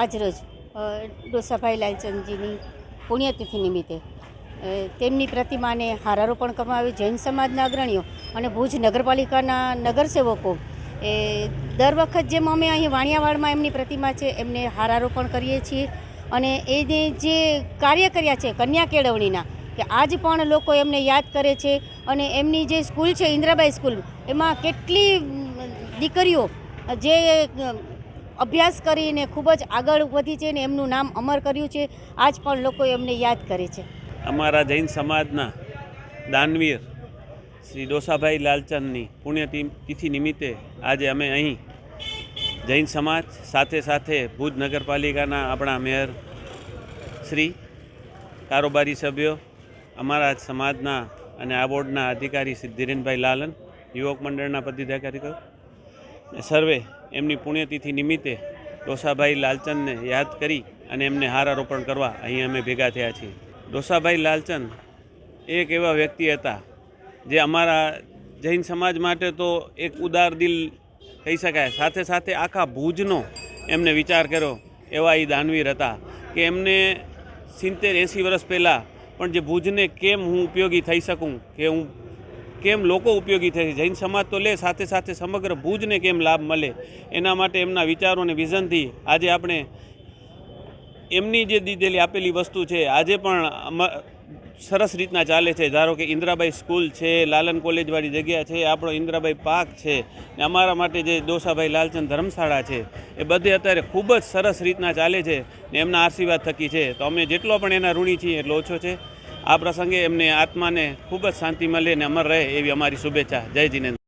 આજરોજ ડોસાભાઈ લાલચંદજીની પુણ્યતિથિ નિમિત્તે તેમની પ્રતિમાને હારારોપણ કરવામાં આવ્યું. જૈન સમાજના અગ્રણીઓ અને ભુજ નગરપાલિકાના નગરસેવકો, એ, દર વખત જેમ અમે અહીં વાણિયાવાડમાં એમની પ્રતિમા છે, એમને હારારોપણ કરીએ છીએ. અને એને જે કાર્ય કર્યા છે, કન્યા કેળવણીના, કે આજ પણ લોકો એમને યાદ કરે છે. અને એમની જે સ્કૂલ છે, ઇન્દ્રાબાઈ સ્કૂલ, એમાં કેટલી દીકરીઓ, જે અભ્યાસ કરીને ખૂબ જ આગળ વધી છે ને એમનું નામ અમર કર્યું છે. આજ પણ લોકો એમને યાદ કરે છે. અમારા જૈન સમાજના દાનવીર શ્રી ડોસાભાઈ લાલચંદની પુણ્યતિથિ નિમિત્તે આજે અમે અહીં જૈન સમાજ સાથે સાથે ભુજ નગરપાલિકાના આપણા મેયર શ્રી, કારોબારી સભ્યો, અમારા સમાજના અને આ બોર્ડના અધિકારી શ્રી ધીરેનભાઈ લાલન, યુવક મંડળના પદાધિકારીઓ સર્વે એમની પુણ્યતિથિ નિમિત્તે ડોસાભાઈ લાલચંદને યાદ કરી અને એમને હારારોપણ કરવા અહીં અમે ભેગા થયા છીએ. ડોસાભાઈ લાલચંદ એક એવા વ્યક્તિ હતા જે અમારા જૈન સમાજ માટે તો એક ઉદાર દિલ કહી શકાય. સાથે સાથે આખા ભુજનો એમને વિચાર કર્યો એવા એ દાનવીર હતા કે એમને સિત્તેર એંસી વર્ષ પહેલાં પણ જે ભુજને કેમ હું ઉપયોગી થઈ શકું કે હું કેમ લોકો ઉપયોગી થાય જૈન સમાજ તો લે, સાથે સાથે સમગ્ર ભુજને કેમ લાભ મળે? એના માટે એમના વિચારો અને વિઝનથી આજે આપણે એમની જે દીધેલી આપેલી વસ્તુ છે, આજે પણ સરસ રીતના ચાલે છે. ધારો કે ઇન્દ્રાબાઈ સ્કૂલ છે, લાલન કોલેજવાળી જગ્યા છે, આપણો ઇન્દ્રાબાઈ પાર્ક છે, ને અમારા માટે જે દોસાભાઈ લાલચંદ ધર્મશાળા છે, એ બધે અત્યારે ખૂબ જ સરસ રીતના ચાલે છે ને એમના આશીર્વાદ થકી છે. તો અમે જેટલો પણ એના ઋણી છીએ, એટલો ઓછો છે. આ પ્રસંગે એમને આત્માને ખૂબ જ શાંતિ મળે અને અમર રહે એવી અમારી શુભેચ્છા. જય જીનેન્દ્ર.